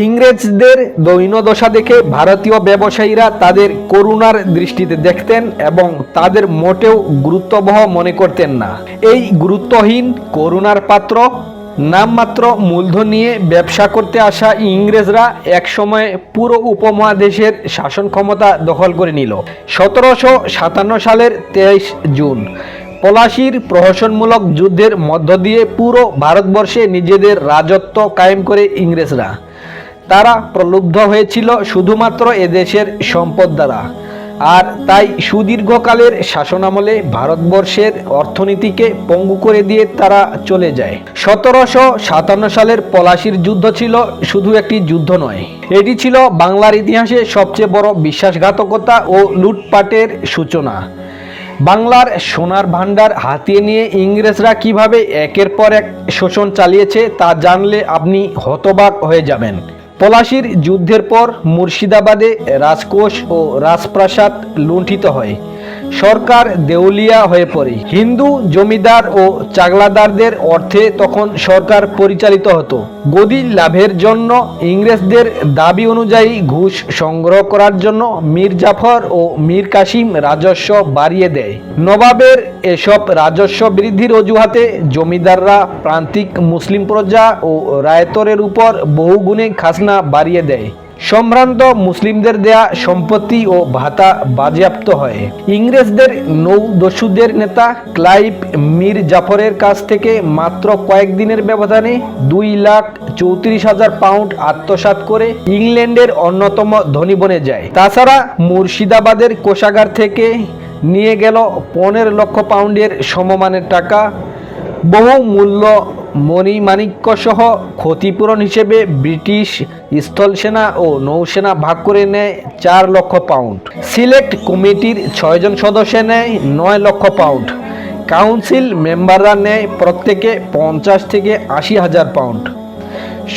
ইংরেজদের দৈন্যদশা দেখে ভারতীয় ব্যবসায়ীরা তাদের করুণার দৃষ্টিতে দেখতেন এবং তাদের মোটেও গুরুত্ববহ মনে করতেন না। এই গুরুত্বহীন করুণার পাত্র, নামমাত্র মূলধন নিয়ে ব্যবসা করতে আসা ইংরেজরা একসময় পুরো উপমহাদেশের শাসন ক্ষমতা দখল করে নিল। সতেরোশো সাতান্ন সালের তেইশ জুন, পলাশির প্রহসনমূলক যুদ্ধের মধ্য দিয়ে পুরো ভারতবর্ষে নিজেদের রাজত্ব কায়েম করে ইংরেজরা। তারা প্রলুব্ধ হয়েছিল শুধুমাত্র এদেশের সম্পদ দ্বারা। আর তাই সুদীর্ঘকালের শাসনামলে ভারতবর্ষের অর্থনীতিকে পঙ্গু করে দিয়ে তারা চলে যায়। সতেরোশো সাতান্ন সালের পলাশির যুদ্ধ ছিল শুধু একটি যুদ্ধ নয়। এটি ছিল বাংলার ইতিহাসে সবচেয়ে বড় বিশ্বাসঘাতকতা ও লুটপাটের সূচনা। বাংলার সোনার ভান্ডার হাতিয়ে নিয়ে ইংরেজরা কীভাবে একের পর এক শোষণ চালিয়েছে তা জানলে আপনি হতবাক হয়ে যাবেন। পলাশির যুদ্ধের পর মুর্শিদাবাদে রাজকোষ ও রাজপ্রাসাদ লুণ্ঠিত হয়। সরকার দেউলিয়া হয়ে পড়ে। হিন্দু জমিদার ও চাগলাদারদের অর্থে তখন সরকার পরিচালিত হতো। গদি লাভের জন্য ইংরেজদের দাবি অনুযায়ী ঘুষ সংগ্রহ করার জন্য মীর জাফর ও মীর কাসিম রাজস্ব বাড়িয়ে দেয়। নবাবের এসব রাজস্ব বৃদ্ধির অজুহাতে জমিদাররা প্রান্তিক মুসলিম প্রজা ও রায়তরের উপর বহুগুণে খাসনা বাড়িয়ে দেয়। সম্ভ্রান্ত মুসলিমদের দেয়া সম্পত্তি ও ভাতা বাজেয়াপ্ত হয়। ইংরেজদের নৌদস্যুদের নেতা ক্লাইভ মীর জাফরের কাছ থেকে মাত্র কয়েকদিনের ব্যবধানে দুই লাখ চৌত্রিশ হাজার পাউন্ড আত্মসাৎ করে ইংল্যান্ডের অন্যতম ধনী বনে যায়। তাছাড়া মুর্শিদাবাদের কোষাগার থেকে নিয়ে গেল পনেরো লক্ষ পাউন্ডের সমমানের টাকা। বহু মূল্য মণিমাণিক্য সহ ক্ষতিপূরণ হিসেবে ব্রিটিশ স্থলসেনা ও নৌসেনা ভাগ করে নেয় চার লক্ষ পাউন্ড। সিলেক্ট কমিটির ছয়জন সদস্য নেয় নয় লক্ষ পাউন্ড। কাউন্সিল মেম্বাররা নেয় প্রত্যেকে পঞ্চাশ থেকে আশি হাজার পাউন্ড।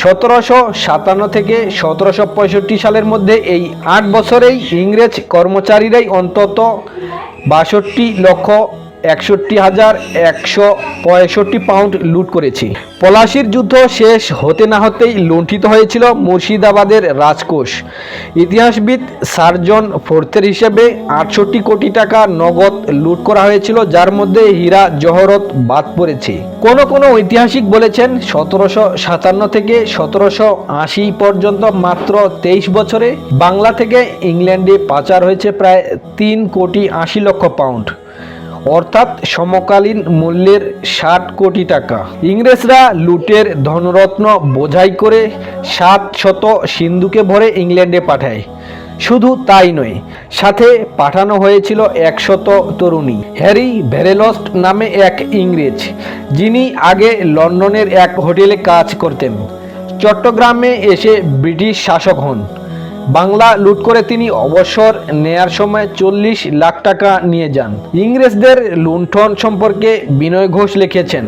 সতেরোশো সাতান্ন থেকে সতেরোশো পঁয়ষট্টি সালের মধ্যে এই আট বছরেই ইংরেজ কর্মচারীরাই অন্তত বাষট্টি লক্ষ একষট্টি হাজার একশো পঁয়ষট্টি পাউন্ড লুট করেছি। পলাশির যুদ্ধ শেষ হতে না হতেই লুণ্ঠিত হয়েছিল মুর্শিদাবাদের রাজকোষ। ইতিহাসবিদ সার্জন ফোর্থের হিসেবে আটষট্টি কোটি টাকা নগদ লুট করা হয়েছিল, যার মধ্যে হীরা জহরত বাদ পড়েছে। কোনো কোনো ঐতিহাসিক বলেছেন, সতেরোশো সাতান্ন থেকে সতেরোশো আশি পর্যন্ত মাত্র তেইশ বছরে বাংলা থেকে ইংল্যান্ডে পাচার হয়েছে প্রায় তিন কোটি আশি লক্ষ পাউন্ড। অর্থাৎ সমকালীন মূল্যের ষাট কোটি টাকা। ইংরেজরা লুটের ধনরত্ন বোঝাই করে সাত শত সিন্ধুকে ভরে ইংল্যান্ডে পাঠায়। শুধু তাই নয়, সাথে পাঠানো হয়েছিল একশত তরুণী, হ্যারি ভেরেলস্ট নামে এক ইংরেজ, যিনি আগে লন্ডনের এক হোটেলে কাজ করতেন। চট্টগ্রামে এসে ব্রিটিশ শাসক হন। বাংলা লুট করে তিনি অবসর নেয়ার সময় চল্লিশ লাখ টাকা নিয়ে যান। ইংরেজদের লুণ্ঠন সম্পর্কে বিনয় ঘোষ লিখেছেন,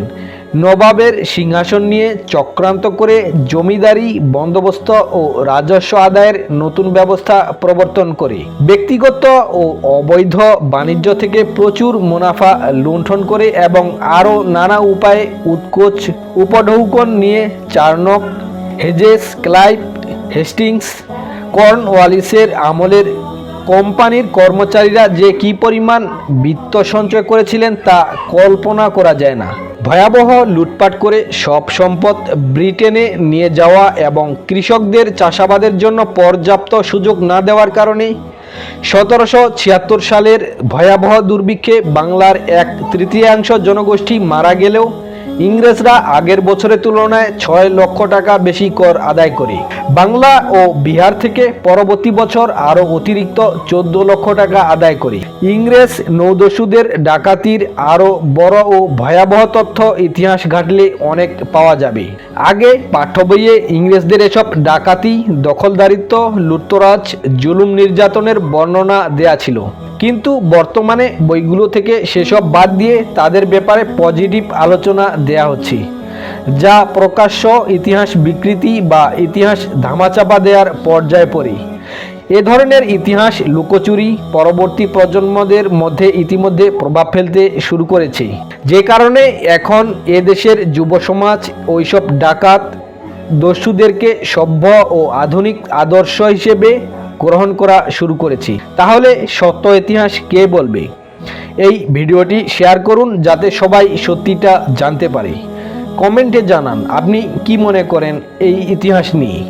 নবাবের সিংহাসন নিয়ে চক্রান্ত করে জমিদারি, বন্দোবস্ত ও রাজস্ব আদায়ের নতুন ব্যবস্থা প্রবর্তন করে। ব্যক্তিগত ও অবৈধ বাণিজ্য থেকে প্রচুর মুনাফা লুণ্ঠন করে এবং আরও নানা উপায়ে উৎকোচ, উপঢৌকন নিয়ে চার্নক, হেজেস, ক্লাইভ, হেস্টিংস কর্নওয়ালিসের আমলের কোম্পানির কর্মচারীরা যে কি পরিমাণ বিত্ত সঞ্চয় করেছিলেন তা কল্পনা করা যায় না। ভয়াবহ লুটপাট করে সব সম্পদ ব্রিটেনে নিয়ে যাওয়া এবং কৃষকদের চাষাবাদের জন্য পর্যাপ্ত সুযোগ না দেওয়ার কারণে সতেরোশো ছিয়াত্তর সালের ভয়াবহ দুর্ভিক্ষে বাংলার এক তৃতীয়াংশ জনগোষ্ঠী মারা গেলেও ইংরেজরা আগের বছরের তুলনায় ছয় লক্ষ টাকা বেশি কর আদায় করে। বাংলা ও বিহার থেকে পরবর্তী বছর আরও অতিরিক্ত চোদ্দ লক্ষ টাকা আদায় করে। ইংরেজ নৌদস্যুদের ডাকাতির আরও বড় ও ভয়াবহ তথ্য ইতিহাস ঘাটলে অনেক পাওয়া যাবে। আগে পাঠ্য বইয়ে ইংরেজদের এসব ডাকাতি, দখলদারিত্ব, লুটতরাজ, জুলুম নির্যাতনের বর্ণনা দেয়া ছিল। কিন্তু বর্তমানে বইগুলো থেকে সেসব বাদ দিয়ে তাদের ব্যাপারে পজিটিভ আলোচনা দেয়া হচ্ছে। যা প্রকাশ্য ইতিহাস বিকৃতি বা ইতিহাস ধামাচাপা দেওয়ার পর্যায়ে পড়ে। এ ধরনের ইতিহাস লুকোচুরি পরবর্তী প্রজন্মদের মধ্যে ইতিমধ্যে প্রভাব ফেলতে শুরু করেছে। যে কারণে এখন এ দেশের যুব সমাজ ওইসব ডাকাত দস্যুদেরকে সভ্য ও আধুনিক আদর্শ হিসেবে গ্রহণ করা শুরু করেছি। তাহলে সত্য ইতিহাস কে বলবে? এই ভিডিওটি শেয়ার করুন যাতে সবাই সত্যিটা জানতে পারে। কমেন্টে জানান আপনি কি মনে করেন এই ইতিহাস নিয়ে?